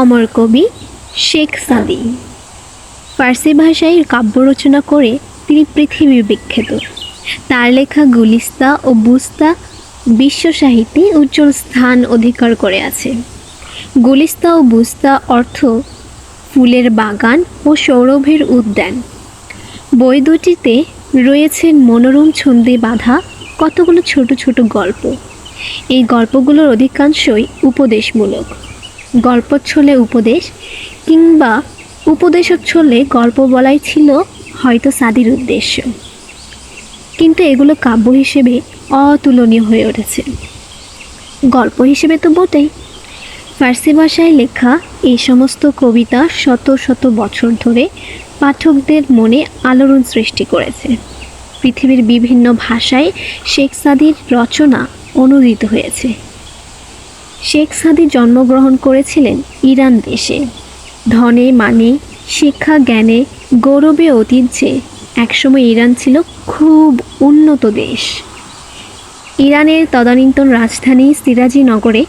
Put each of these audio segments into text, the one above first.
অমর কবি শেখ সাদি। ফার্সি ভাষায় কাব্য রচনা করে তিনি পৃথিবীর বিখ্যাত। তার লেখা গুলিস্তা ও বুস্তা বিশ্ব সাহিত্যে উজ্জ্বল স্থান অধিকার করে আছে। গুলিস্তা ও বুস্তা অর্থ ফুলের বাগান ও সৌরভের উদ্যান। বই দুটিতে রয়েছে মনোরম ছন্দে বাঁধা কতগুলো ছোট ছোট গল্প। এই গল্পগুলোর অধিকাংশই উপদেশমূলক। গল্পচ্ছলে উপদেশ কিংবা উপদেশচ্ছলে গল্প বলাই ছিল হয়তো সাদির উদ্দেশ্য। কিন্তু এগুলো কাব্য হিসেবে অতুলনীয় হয়ে উঠেছে। গল্প হিসেবে তো বটেই। ফার্সি ভাষায় লেখা এই সমস্ত কবিতা শত শত বছর ধরে পাঠকদের মনে আলোড়ন সৃষ্টি করেছে। পৃথিবীর বিভিন্ন ভাষায় শেখ সাদির রচনা অনুদিত হয়েছে। শেখ সাদি জন্মগ্রহণ করেছিলেন ইরান দেশে। ধনে মানে শিক্ষা, জ্ঞানে, গৌরবে ঐতিহ্যে একসময় ইরান ছিল খুব উন্নত দেশ। ইরানের তদানীন্তন রাজধানী সিরাজি নগরে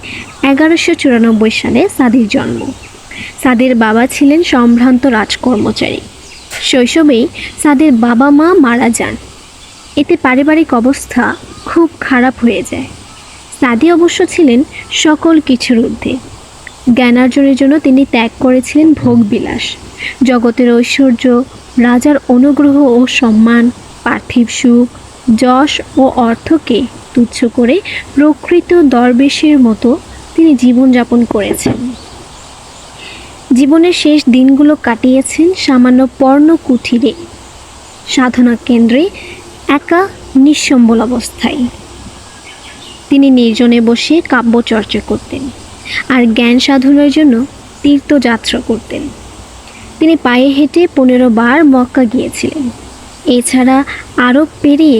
এগারোশো চুরানব্বই সালে সাদির জন্ম। সাদের বাবা ছিলেন সম্ভ্রান্ত রাজকর্মচারী। শৈশবেই সাদের বাবা মা মারা যান। এতে পারিবারিক অবস্থা খুব খারাপ হয়ে যায়। সাদি অবশ্য ছিলেন সকল কিছুর ঊর্ধ্বে। জ্ঞানার্জনের জন্য তিনি ত্যাগ করেছিলেন ভোগবিলাস জগতের ঐশ্বর্য, রাজার অনুগ্রহ ও সম্মান, পার্থিব সুখ, যশ ও অর্থকে তুচ্ছ করে প্রকৃত দরবেশের মতো তিনি জীবনযাপন করেছেন। জীবনের শেষ দিনগুলো কাটিয়েছেন সামান্য পর্ণ কুঠিরে সাধনা কেন্দ্রে একা নিঃসম্বল অবস্থায়। তিনি নির্জনে বসে কাব্যচর্চা করতেন আর জ্ঞান সাধনের জন্য তীর্থযাত্রা করতেন। তিনি পায়ে হেঁটে পনেরো বার মক্কা গিয়েছিলেন। এছাড়া আরব পেরিয়ে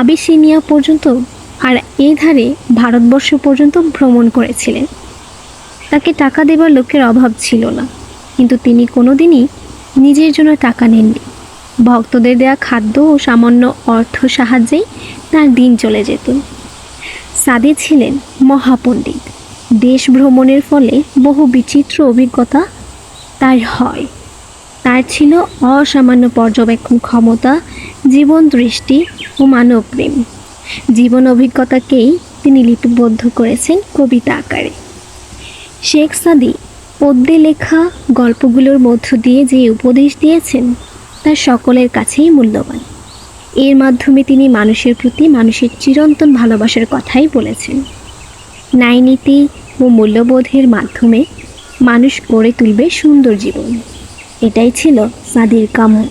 আবিসিনিয়া পর্যন্ত আর এই ধারে ভারতবর্ষ পর্যন্ত ভ্রমণ করেছিলেন। তাকে টাকা দেবার লোকের অভাব ছিল না, কিন্তু তিনি কোনোদিনই নিজের জন্য টাকা নেননি। ভক্তদের দেয়া খাদ্য ও সামান্য অর্থ সাহায্যেই তার দিন চলে যেত। সাদি ছিলেন মহাপণ্ডিত। দেশ ভ্রমণের ফলে বহু বিচিত্র অভিজ্ঞতা তার হয়। তার ছিল অসামান্য পর্যবেক্ষণ ক্ষমতা, জীবন দৃষ্টি ও মানব প্রেম জীবন অভিজ্ঞতাকেই তিনি লিপিবদ্ধ করেছেন কবিতা আকারে। শেখ সাদি পদ্যে লেখা গল্পগুলোর মধ্য দিয়ে যে উপদেশ দিয়েছেন, তা সকলের কাছেই মূল্যবান। এর মাধ্যমে তিনি মানুষের প্রতি মানুষের চিরন্তন ভালোবাসার কথাই বলেছেন। ন্যায়নীতি ও মূল্যবোধের মাধ্যমে মানুষ গড়ে তুলবে সুন্দর জীবন। এটাই ছিল সাদির কাম্য